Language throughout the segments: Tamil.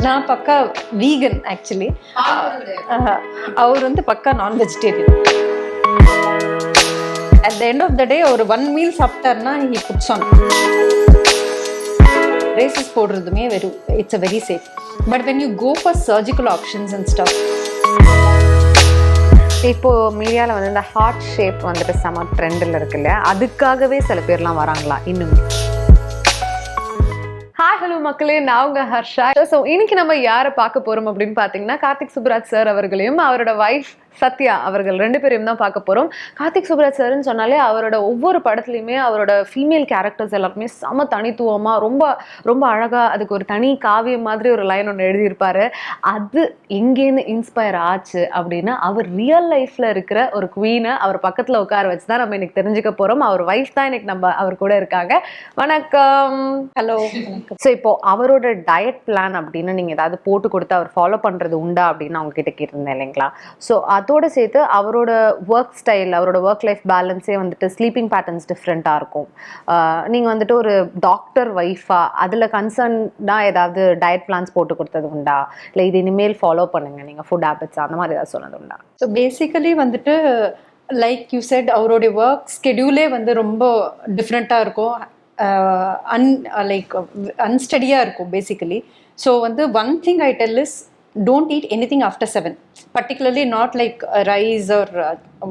நான் பக்கா வீகன் ஆக்சுவலி அவர் வந்து பக்கா non vegetarian at the end of the day ஒரு ஒன் மீல் சாப்பிட்டாருன்னா ஹி புட்ஸ் ஆன் ரேசஸ் போடுறதுமே வெறும். It's a very safe but when you go for surgical options and stuff இப்போ மீடியாவில் வந்து இந்த ஹார்ட் ஷேப் வந்துட்டு செம ட்ரெண்டில் இருக்கு இல்லையா? அதுக்காகவே சில பேர்லாம் வராங்களா இன்னும்? ஹலோ மக்களே நான் உங்க ஹர்ஷா. ஸோ இன்னைக்கு நம்ம யாரை பார்க்க போறோம் அப்படின்னு பார்த்தீங்கன்னா கார்த்திக் சுப்ராஜ் சார் அவர்களையும் அவரோட வைஃப் சத்யா அவர்கள் ரெண்டு பேரையும் தான் பார்க்க போறோம். கார்த்திக் சுப்ராஜ் சார்னு சொன்னாலே அவரோட ஒவ்வொரு படத்துலையுமே அவரோட ஃபீமேல் கேரக்டர்ஸ் எல்லாருமே செம தனித்துவமா ரொம்ப ரொம்ப அழகா அதுக்கு ஒரு தனி காவியம் மாதிரி ஒரு லைன் ஒன்று எழுதியிருப்பாரு. அது எங்கேருந்து இன்ஸ்பயர் ஆச்சு அப்படின்னா அவர் ரியல் லைஃப்ல இருக்கிற ஒரு குவீனை அவர் பக்கத்துல உட்கார வச்சு தான் நம்ம இன்னைக்கு தெரிஞ்சுக்க போறோம். அவர் வைஃப் தான் இன்னைக்கு நம்ம அவர் கூட இருக்காங்க. வணக்கம். ஹலோ ஸோ இப்போது அவரோட டயட் பிளான் அப்படின்னு நீங்கள் ஏதாவது போட்டு கொடுத்து அவர் ஃபாலோ பண்ணுறது உண்டா அப்படின்னு அவங்க கிட்ட கேட்டிருந்தேன் இல்லைங்களா? ஸோ அதோட சேர்த்து அவரோட ஒர்க் ஸ்டைல் அவரோட ஒர்க் லைஃப் பேலன்ஸே வந்துட்டு ஸ்லீப்பிங் பேட்டர்ன்ஸ் டிஃப்ரெண்ட்டாக இருக்கும். நீங்கள் வந்துட்டு ஒரு டாக்டர் ஒய்ஃபா அதில் கன்சர்ன்டாக ஏதாவது டயட் பிளான்ஸ் போட்டு கொடுத்தது உண்டா? இல்லை இது இனிமேல் ஃபாலோ பண்ணுங்கள் நீங்கள் ஃபுட் ஹேபிட்ஸ் அந்த மாதிரி ஏதாவது சொன்னது உண்டா? ஸோ பேசிக்கலி வந்துட்டு லைக் யூ செட் அவருடைய ஒர்க் ஸ்கெடியூலே வந்து ரொம்ப டிஃப்ரெண்ட்டாக இருக்கும். அன் லைக் அன்ஸ்டடியாக இருக்கும் பேசிக்கலி ஸோ வந்து one thing I tell is don't eat anything after seven particularly not like rice or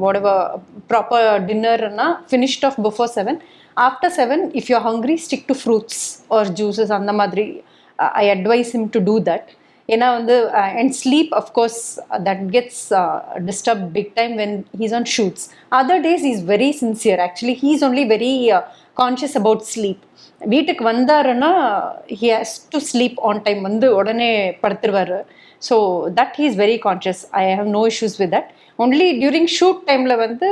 whatever proper டின்னர்னா finished off before seven after seven if you hungry stick to fruits or juices அந்த மாதிரி I advise him to do that ஏன்னா வந்து and sleep of course that gets disturb big time when he's on shoots other days is very sincere actually he's only very conscious about sleep வீட்டுக்கு வந்தாருன்னா he has to sleep on time வந்து உடனே படுத்துருவார். So that he is very conscious I have no issues with that only during shoot டைமில் வந்து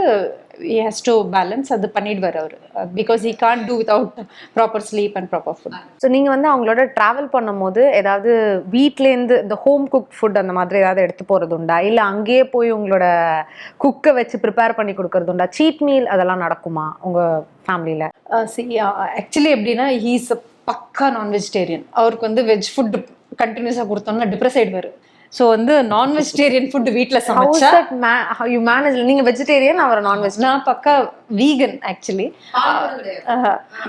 ஹி ஹேஸ் டு பேலன்ஸ் அது பண்ணிடுவார் அவர். Because he can't do without proper sleep and proper food so நீங்கள் வந்து அவங்களோட ட்ராவல் பண்ணும்போது ஏதாவது வீட்லேருந்து இந்த ஹோம் குக் ஃபுட் அந்த மாதிரி ஏதாவது எடுத்து போகிறது உண்டா இல்லை அங்கேயே போய் உங்களோட குக்கை வச்சு ப்ரிப்பேர் பண்ணி கொடுக்கறது உண்டா சீட் மீல் அதெல்லாம் நடக்குமா உங்கள் ஃபேமிலியில் சி ஆக்சுவலி எப்படின்னா ஹீஸ் பக்கா நான் வெஜிடேரியன் அவருக்கு வந்து வெஜ் ஃபுட் கண்டினியூஸாக கொடுத்தோம்னா டிப்ரெஸ் ஆயிடுவார். ஸோ வந்து நான் வெஜிடேரியன் ஃபுட் வீட்டில் சமைச்சா யூ மேனேஜ் நீங்கள் வெஜிடேரியன் அவர் நான்வெஜ் நான் பக்கா வீகன் ஆக்சுவலி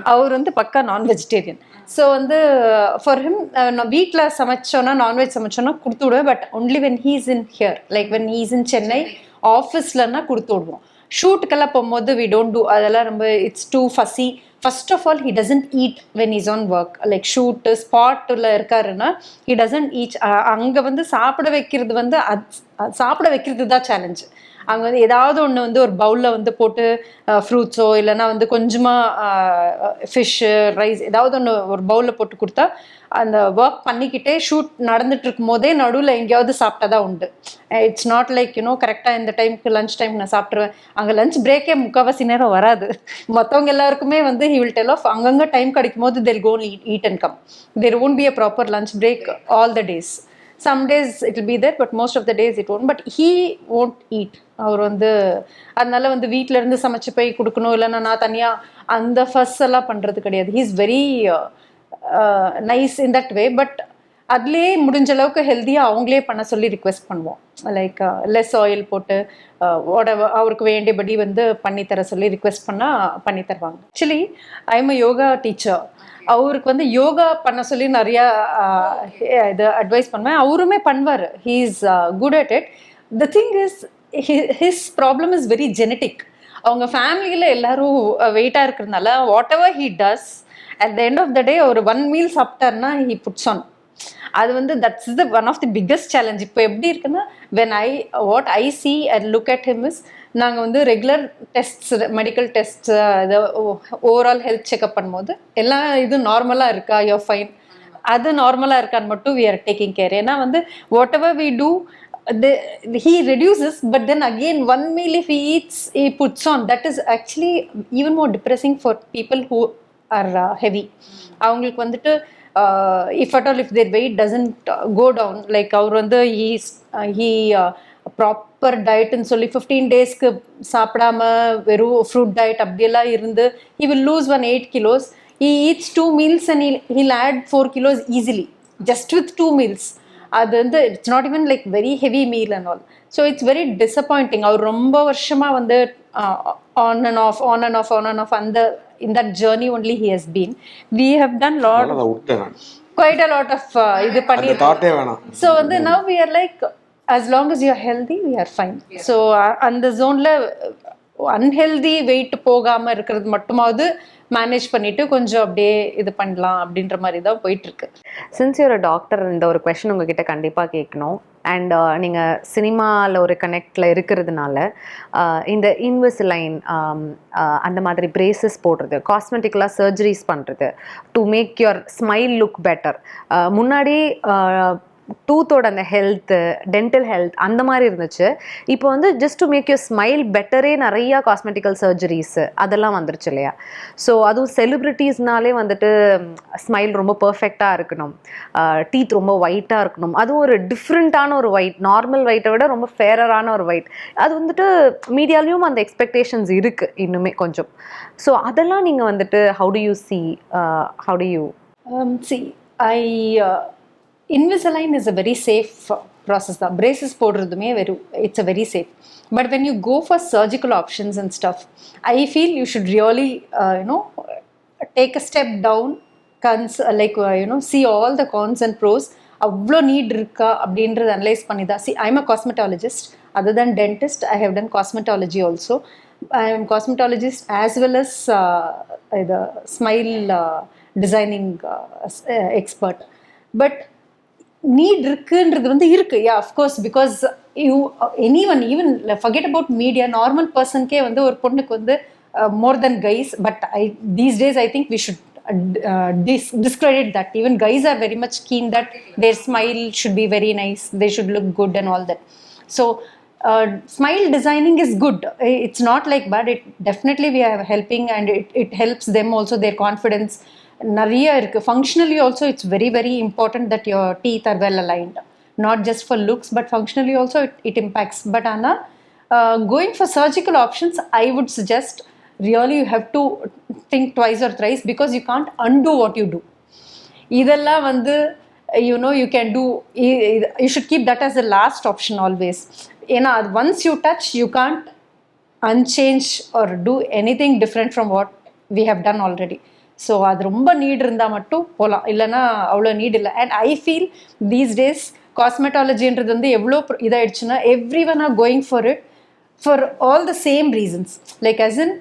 அவர் வந்து பக்கா நான் வெஜிடேரியன் ஸோ வந்து ஃபார் ஹிம் நான் வீட்டில் சமைச்சோன்னா நான்வெஜ் சமைச்சோன்னா கொடுத்து விடுவேன் but only when he's in here like when he's in Chennai ஆஃபீஸ்லன்னா கொடுத்து விடுவோம். ஷூட்டுக்கெல்லாம் போகும்போது வி டோன்ட் டூ அதெல்லாம் ரொம்ப it's too fussy first of all he doesn't eat when is on work like shoot ஸ்பாட்டில் இருக்காருன்னா ஹி டசன்ட் ஈச் அங்கே வந்து சாப்பிட வைக்கிறது வந்து அது சாப்பிட வைக்கிறது தான் சேலஞ்சு அங்கே வந்து ஏதாவது ஒன்று வந்து ஒரு பவுலில் வந்து போட்டு ஃப்ரூட்ஸோ இல்லைன்னா வந்து கொஞ்சமாக ஃபிஷ்ஷு ரைஸ் ஏதாவது ஒன்று ஒரு பவுலில் போட்டு கொடுத்தா அந்த ஒர்க் பண்ணிக்கிட்டே ஷூட் நடந்துட்டு இருக்கும் போதே நடுவில் எங்கேயாவது சாப்பிட்டா உண்டு. இட்ஸ் நாட் லைக் யூனோ கரெக்டாக இந்த டைமுக்கு லஞ்ச் டைம் நான் சாப்பிட்ருவேன் அங்கே லஞ்ச் பிரேக்கே முக்கால்வாசி நேரம் வராது. மற்றவங்க எல்லாருக்குமே வந்து ஹி வில் டெல் ஆஃப் அங்கங்கே டைம் கிடைக்கும் போது they're gonna eat and come there won't be a proper lunch break all the days some days it be there but most of the days it won but he won't eat அவர் வந்து அதனால வந்து வீட்டிலேருந்து இருந்து சமைச்சு போய் கொடுக்கணும். இல்லைன்னா நான் தனியாக அந்த ஃபர்ஸ்ட் எல்லாம் பண்ணுறது கிடையாது. He is very nice in that way but அதுலேயே முடிஞ்ச அளவுக்கு ஹெல்த்தியாக அவங்களே பண்ண சொல்லி ரிக்வெஸ்ட் பண்ணுவோம். லைக் லெஸ் ஆயில் போட்டு ஓட அவருக்கு வேண்டியபடி வந்து பண்ணித்தர சொல்லி ரிக்வெஸ்ட் பண்ணால் பண்ணி தருவாங்க. Actually I am yoga teacher அவருக்கு வந்து யோகா பண்ண சொல்லி நிறையா இது அட்வைஸ் பண்ணுவேன். அவருமே பண்ணுவார். He is good at it the thing is his problem is very genetic அவங்க ஃபேமிலியில் எல்லாரும் வெயிட்டாக இருக்கிறதுனால whatever he does at the end of the day ஒரு ஒன் மீல் சாப்பிட்டார்னா ஹி புட்ஸ் ஆன் அது வந்து that's the one of the biggest challenge இப்போ எப்படி இருக்குன்னா when I what I see and look at him is நாங்கள் வந்து ரெகுலர் டெஸ்ட்ஸ் மெடிக்கல் டெஸ்ட்ஸ் இது ஓவரால் ஹெல்த் செக்அப் பண்ணும்போது எல்லா இதுவும் நார்மலாக இருக்கா? யோ ஃபைன் அது நார்மலாக இருக்கான்னு மட்டும் வி ஆர் டேக்கிங் கேர் ஏன்னா வந்து whatever we do he reduces but then again one meal if he eats he puts on. That is actually even more depressing for people who are uh, heavy. அவங்களுக்கு வந்துட்டு if at all if their weight doesn't go down like அவர் வந்து ஹீ ஹீ ப்ராப்பர் டயட்னு சொல்லி ஃபிஃப்டீன் டேஸ்க்கு சாப்பிடாம வெறும் ஃப்ரூட் டயட் அப்படியெல்லாம் இருந்து he will lose one eight kilos he eats two meals and he'll add four kilos easily just with two meals அது வந்து it's not even like very heavy meal and all so it's very disappointing அவர் ரொம்ப வருஷமாக வந்து on and off on and off on and off அந்த in that journey only he has been we have done lot quite a lot of இது பண்ணி ஸோ வந்து now we are like as long as you're healthy we are fine so அந்த ஜோனில் அன்ஹெல்தி வெயிட் போகாமல் இருக்கிறது மட்டுமாவது மேனேஜ் பண்ணிட்டு கொஞ்சம் அப்படியே இது பண்ணலாம் அப்படின்ற மாதிரி தான் போயிட்டு இருக்கு சின்ஸ் ஒரு டாக்டர் இந்த ஒரு கொஷின் உங்ககிட்ட கண்டிப்பாக கேட்கணும். அண்ட் uh, நீங்கள் சினிமாவில் ஒரு கனெக்டில் இருக்கிறதுனால uh, இந்த இன்வெசிலைன் um, uh, அந்த மாதிரி பிரேசஸ் போடுறது காஸ்மெட்டிக்கலாக சர்ஜரிஸ் பண்ணுறது to make your smile look better முன்னாடி டூத்தோட அந்த ஹெல்த்து டென்டல் ஹெல்த் அந்த மாதிரி இருந்துச்சு. இப்போ வந்து just to make your smile பெட்டரே நிறையா காஸ்மெட்டிக்கல் சர்ஜரிஸ் அதெல்லாம் வந்துருச்சு இல்லையா? ஸோ அதுவும் செலிப்ரிட்டிஸ்னாலே வந்துட்டு ஸ்மைல் ரொம்ப பர்ஃபெக்டாக இருக்கணும். டீத் ரொம்ப ஒயிட்டாக இருக்கணும். அதுவும் ஒரு டிஃப்ரெண்ட்டான ஒரு ஒயிட் நார்மல் ஒயிட்டை விட ரொம்ப ஃபேரரான ஒரு ஒயிட் அது வந்துட்டு மீடியாலையும் அந்த எக்ஸ்பெக்டேஷன்ஸ் இருக்குது இன்னுமே கொஞ்சம். ஸோ அதெல்லாம் நீங்கள் வந்துட்டு how do you see how do you see I Invisalign is a very safe process தான் braces போடுறதுமே very it's a very safe but when you go for surgical options and stuff I feel you should really you know take a step down cons like you know see all the cons and pros அவ்வளோ நீட் இருக்கா அப்படின்றத அனலைஸ் பண்ணி தான் see I'm a cosmetologist other than dentist I have done cosmetology also I am cosmetologist as well as இது smile designing expert but need இருக்குன்றது வந்து இருக்கு yeah of course because you anyone even forget about media normal பர்சன்கே வந்து ஒரு பொண்ணுக்கு வந்து more than guys but I these days I think we should discredit that even guys are very much keen that their smile should be very nice they should look good and all that so smile designing is good it's not like but it definitely we are helping and it it helps them also their confidence நிறைய இருக்கு. Functionally also it's very very important that your teeth are well aligned not just for looks but functionally also it it impacts but ஆனால் going for surgical options I would suggest really you have to think twice or thrice because you can't undo what you do இதெல்லாம் வந்து you know you can do you should keep that as the last option always ஏன்னா அது once you touch you can't unchange or do anything different from what we have done already so அது ரொம்ப நீட் இருந்தால் மட்டும் போகலாம் இல்லைன்னா அவ்வளோ நீட் இல்லை. And I feel these days காஸ்மெட்டாலஜின்றது வந்து எவ்வளோ இதாகிடுச்சுன்னா இதாயிடுச்சுன்னா everyone are going for it for all the same reasons like as in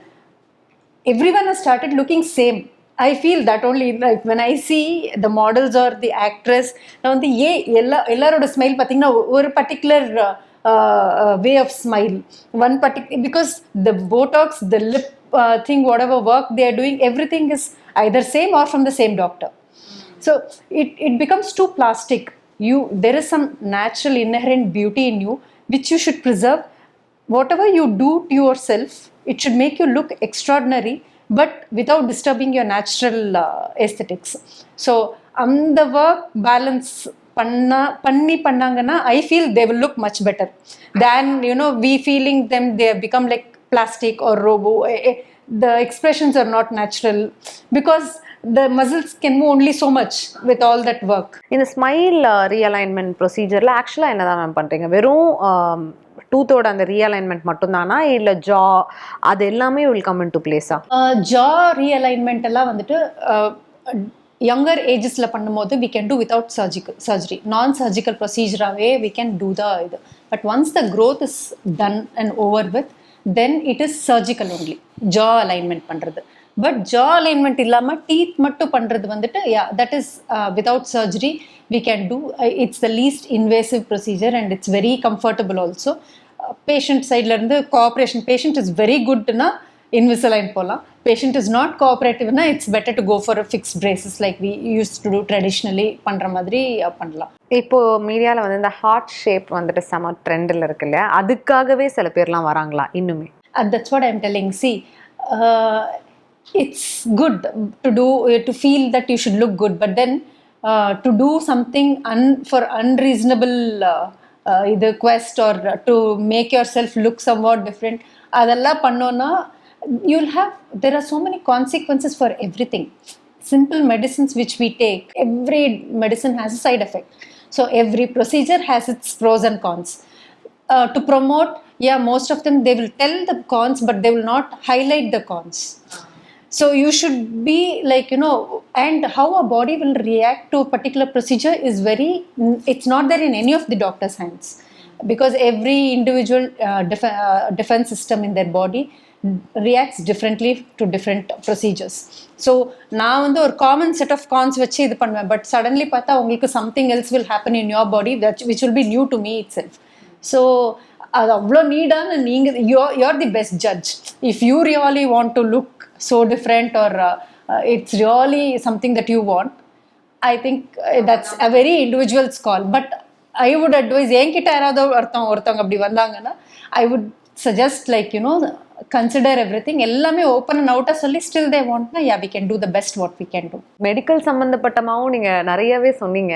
everyone are started looking same I feel that only like when I see the models or the actress நான் வந்து ஏ எல்லா எல்லாரோட ஸ்மைல் பார்த்தீங்கன்னா ஒரு particular way of smile one பர்டிக் because the botox the lip thing whatever work they are doing everything is either same are from the same doctor so it, it becomes too plastic you there is some natural inherent beauty in you which you should preserve whatever you do to yourself it should make you look extraordinary but without disturbing your natural uh, aesthetics so அந்த ஒர்க் பேலன்ஸ் பண்ணா பண்ணி பண்ணாங்கன்னா I feel they will look much better than you know we feeling them they become like plastic or robo eh, eh, the expressions are not natural because the muscles can move only so much with all that work. இந்த ஸ்மைல் ரீஅலைன்மெண்ட் ப்ரொசீஜரில் ஆக்சுவலாக என்ன தான் மேம் பண்ணுறீங்க வெறும் டூத்தோட அந்த ரீஅலைன்மெண்ட் மட்டும்தானா? இல்லை ஜா அது எல்லாமே வில் கம் இன் டு பிளேஸா ஜா ரீஅலைன்மெண்ட் எல்லாம் வந்துட்டு யங்கர் ஏஜஸில் பண்ணும்போது we can do without surgical surgery non surgical ப்ரொசீஜராகவே we can do the இது. But once the growth is done and over with then it is surgical only jaw alignment பண்ணுறது பட் ஜா அலைன்மெண்ட் இல்லாமல் டீத் மட்டும் பண்ணுறது வந்துட்டு yeah that is without surgery we can do it's the least invasive procedure and it's very comfortable also patient சைட்லேருந்து கோஆப்ரேஷன் பேஷண்ட் இஸ் வெரி குட்னா இன்விசலைன் போகலாம் patient is not கோஆப்ரேட்டிவ்னா it's better to go for fix braces like we use to do traditionally பண்ணுற மாதிரி uh, பண்ணலாம் இப்போ மீடியாவில் வந்து இந்த ஹார்ட் ஷேப் வந்துட்டு செம ட்ரெண்டில் இருக்கு இல்லையா அதுக்காகவே சில பேர்லாம் வராங்களா இன்னுமே and that's what i'm telling see uh, it's good to do to feel that you should look good but then uh, to do something un, for unreasonable uh, uh, either quest or to make yourself look somewhat different அதெல்லாம் பண்ணோன்னா you'll have there are so many consequences for everything simple medicines which we take, every medicine has a side effect. So every procedure has its pros and cons. Uh, to promote, yeah, most of them they will tell the cons, but they will not highlight the cons. So you should be like you know, and how a body will react to a particular procedure is very. It's not there in any of the doctor's hands, because every individual uh, def- uh, defense system in their body reacts differently to different procedures so நான் வந்து ஒரு காமன் செட் ஆஃப் கான்ஸ் வச்சு இது பண்ணுவேன். பட் சடன்லி பார்த்தா உங்களுக்கு something else will happen in your body which will be new to me itself so அது அவ்வளோ நீடான நீங்கள் you you're the best judge if you really want to look so different or it's really something that you want I think that's a very individuals call but I would advise என்கிட்ட யாராவது ஒருத்தவங்க ஒருத்தவங்க அப்படி வந்தாங்கன்னா I would suggest like you know consider everything எல்லாமே ஓப்பன் அண்ட் அவுட்டாக சொல்லி still they வாண்ட்னா yeah we can do the best what we can do medical சம்மந்தப்பட்டமாகவும் நீங்கள் நிறையவே சொன்னீங்க.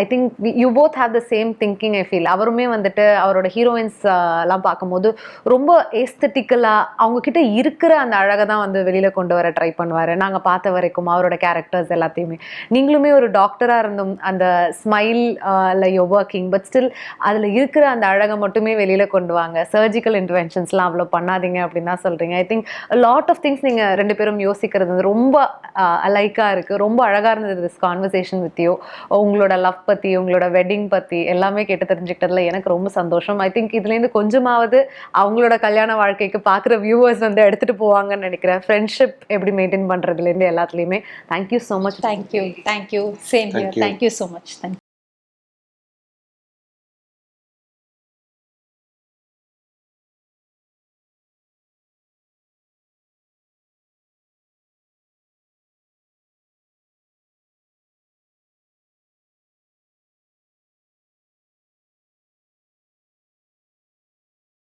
I think you both have the same thinking I feel அவருமே வந்துட்டு அவரோட ஹீரோயின்ஸ் uh, எல்லாம் பார்க்கும்போது ரொம்ப ஏஸ்தட்டிக்கலாக அவங்கக்கிட்ட இருக்கிற அந்த அழகை தான் வந்து வெளியில் கொண்டு வர ட்ரை பண்ணுவார். நாங்கள் பார்த்த வரைக்கும் அவரோட கேரக்டர்ஸ் எல்லாத்தையுமே. நீங்களுமே ஒரு டாக்டராக இருந்தும் அந்த ஸ்மைல் இல்லை யோ ஒர்க்கிங் பட் ஸ்டில் அதில் இருக்கிற அந்த அழகை மட்டுமே வெளியில் கொண்டு வாங்க. சர்ஜிக்கல் இன்டர்வென்ஷன்ஸ்லாம் அவ்வளோ பண்ணாதீங்க. அப்படின்னு தான் சொல்கிறீங்க I think lot of things நீங்கள் ரெண்டு பேரும் யோசிக்கிறது வந்து ரொம்ப அலைக்காக இருக்குது ரொம்ப அழகாக இருந்தது திஸ் கான்வர்சேஷன் வித் யூ உங்களோட லவ் பற்றி உங்களோட வெட்டிங் பற்றி எல்லாமே கேட்டு தெரிஞ்சுக்கிட்டதுல எனக்கு ரொம்ப சந்தோஷம். ஐ திங்க் இதுலேருந்து கொஞ்சமாவது அவங்களோட கல்யாண வாழ்க்கைக்கு பார்க்குற வியூவர்ஸ் வந்து எடுத்துகிட்டு போவாங்கன்னு நினைக்கிறேன். ஃப்ரெண்ட்ஷிப் எப்படி மெயின்டைன் பண்ணுறதுலேருந்து எல்லாத்துலேயுமே. Thank you so much thank you thank you same here Thank you. Thank you so much thank